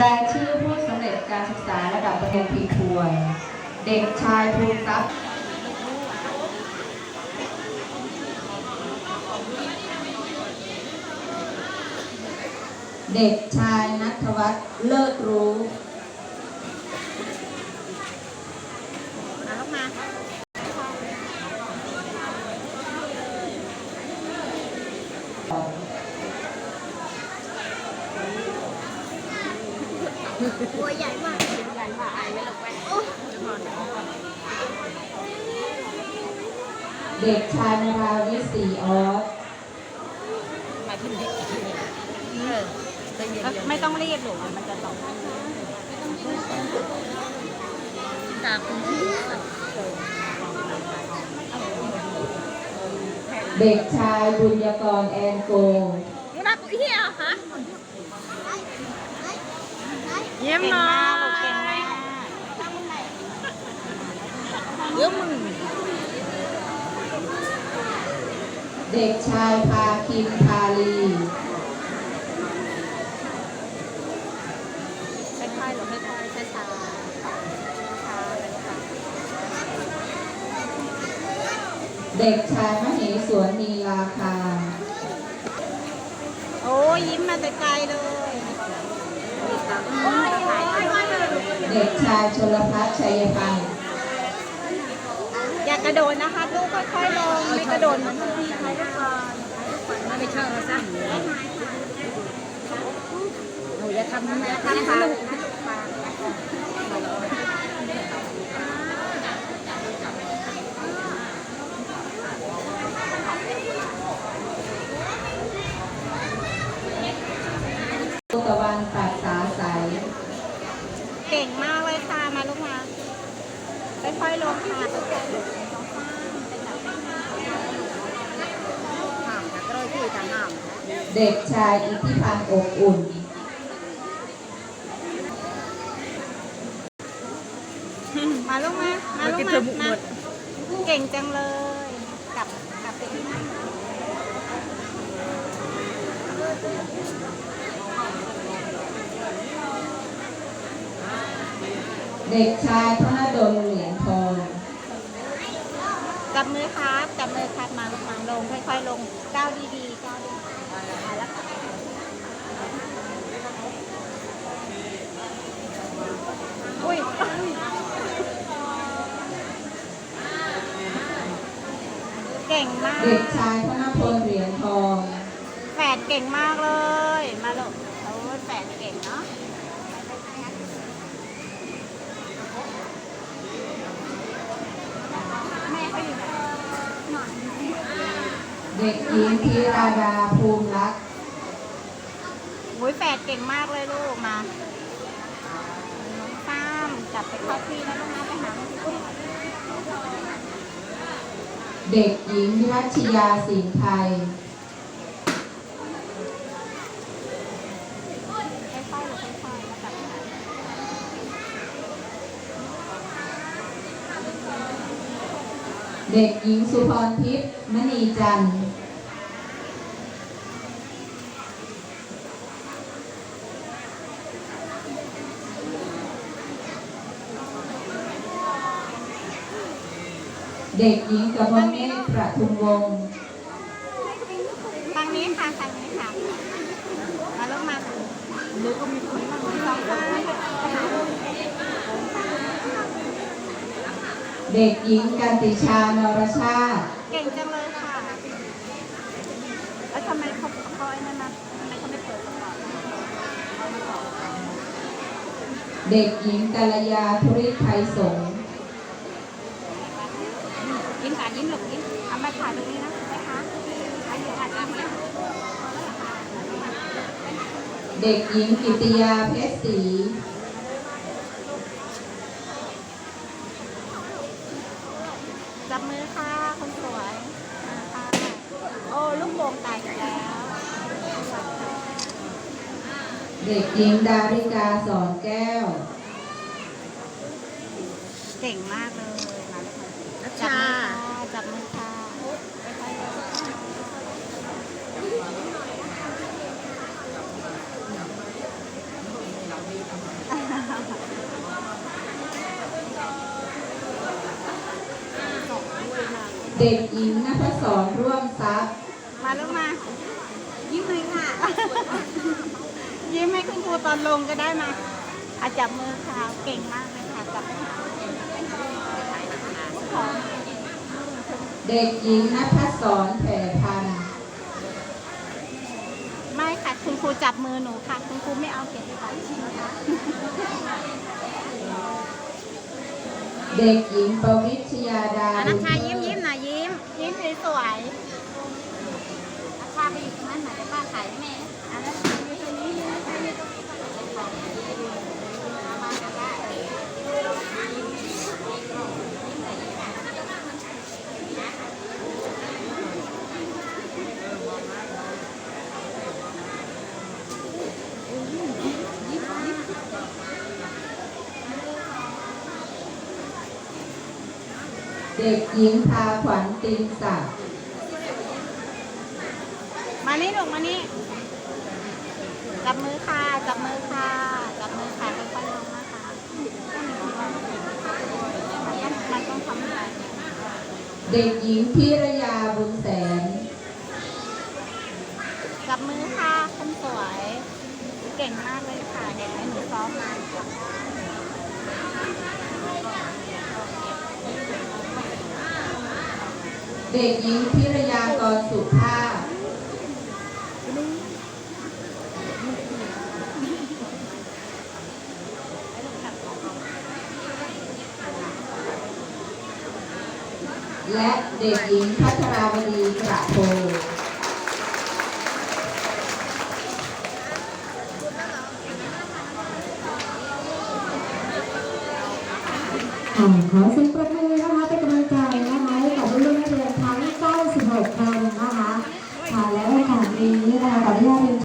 รายชื่อผู้สำเร็จการศึกษาระดับประเทศพีทวนเด็กชายภูมิทรัพย์เด็กชายนัทวัฒน์เลิศรู้ เอาลูกมา ตัวใหญ่มากใหญ่มากไอายไม่ลงไปเด็กชายนราวิศีออสมาขึ้นดิเออไม่ต้องรีบหรอกมันจะตกตาคุณเด็กชายบุญยกรแอนโกมึงรักกูเหี้ยฮะ เยี่ยมมากเก่งมากเดี๋ยวมึงเด็กชายพาคินพาลีค่อยๆหรือค่อยๆช้าๆช้าๆเด็กชายมเหสวนนีลาคา โอ้ยยิ้มมาแต่ไกลเลยโอ้ยโอ้ยโอ้ย เด็กชายชลพัฒน์ชัยพันธ์อย่ากระโดดนะคะลูกค่อยๆลงไม่กระโดดเหมือนพี่ใครทุกคนไม่ชอบสั้นหนูอย่าทำอย่าทำค่ะ ตุตะวันปัสสาใส เก่งมากเลยค่ะ มาลูกมาค่อยๆลงค่ะห่างจากเราที่จะห่างเด็กชายอิทธิพันธ์อบอุ่นมาลูกมา มาลูกมามาเก่งจังเลย กลับกลับไปที่นั่ง เด็กชายธนดลเหรียญทองจับมือครับจับมือครับมาลูกมาลงค่อยๆลงก้าวดีๆก้าวดีๆมาแล้วค่ะอุ้ยเก่งมาก เด็กชายธนพลเหรียญทอง แฝดเก่งมากเลย มาลูกโอ้ยแฝดเก่งเนาะ แม่ไปอยู่ไหนหนอน เด็กหญิงธีราดาภูมิรักษ์โอ้ยแฝดเก่งมากเลยลูกมาน้องตั้มจับไปเข้าที่แล้วลูกนะไปหาลูกที่เด็กหญิงวิรัชยาสิงห์ไทย ค่อยๆลูกค่อยๆแล้วจับไปหา เด็กหญิงสุพรทิพย์มณีจันทร์เด็กหญิงกมลเนตรประทุมวงศ์ทางนี้ค่ะทางนี้ค่ะมาลูกมาหรือก็มีคนมาสองคน เด็กหญิงกันติชานรชาติเก่งจังเลยค่ะ แล้วทำไมเขาเขาไอ้นั่นนะทำไมเขาไม่เปิดก่อนเด็กหญิงกัลยาธุริไทยสงฆ์ยิ้มค่ะยิ้มหลบยิ้มเอามาถ่ายตรงนี้นะนะคะถ่ายอยู่ถ่ายตรงนี้เด็กหญิงกิติยาเพชรศรี เด็กหญิงดาริกาสอนแก้ว เก่งมากเลยมาเลยค่ะนัชชา จับมือค่ะเด็กหญิงนภสอนร่วมทรัพย์ มาลูกมา ยิ้มเลยค่ะ ยิ้มให้คุณครูตอนลงก็ได้มาอาจับมือค่ะเก่งมากเลยค่ะจับมือค่ะเด็กหญิงนภศรแผ่พันธ์ไม่ค่ะ คุณครูจับมือหนูค่ะ คุณครูไม่เอาเกียรติบัตรชิมค่ะเด็กหญิงปวิชยาดาอะบุนะญคะเลิศยิ้มยิ้มหน่อยยิ้ม ยิ้มสวยๆราคาไปอยู่ตรงนั้นหน่อยได้ป้าขายให้แม่อันนั้นอยู่ตรงนี้อยู่ตรงนี้มาค่ะ เด็กหญิงพาขวัญตินศักดิ์มานี่ลูกมานี่ จับมือค่ะ จับมือค่ะ จับมือค่ะค่อยๆลงนะคะมันต้องทำอะไรเด็กหญิงพิรยาบุญแสน จับมือค่ะคนสวย เก่งมากเลยค่ะ เด็กให้หนูซ้อมมาเด็กหญิงพิรยากรสุภาพ และเด็กหญิงพัชราวดีกระโพอ่าขอเสียงปรบมือ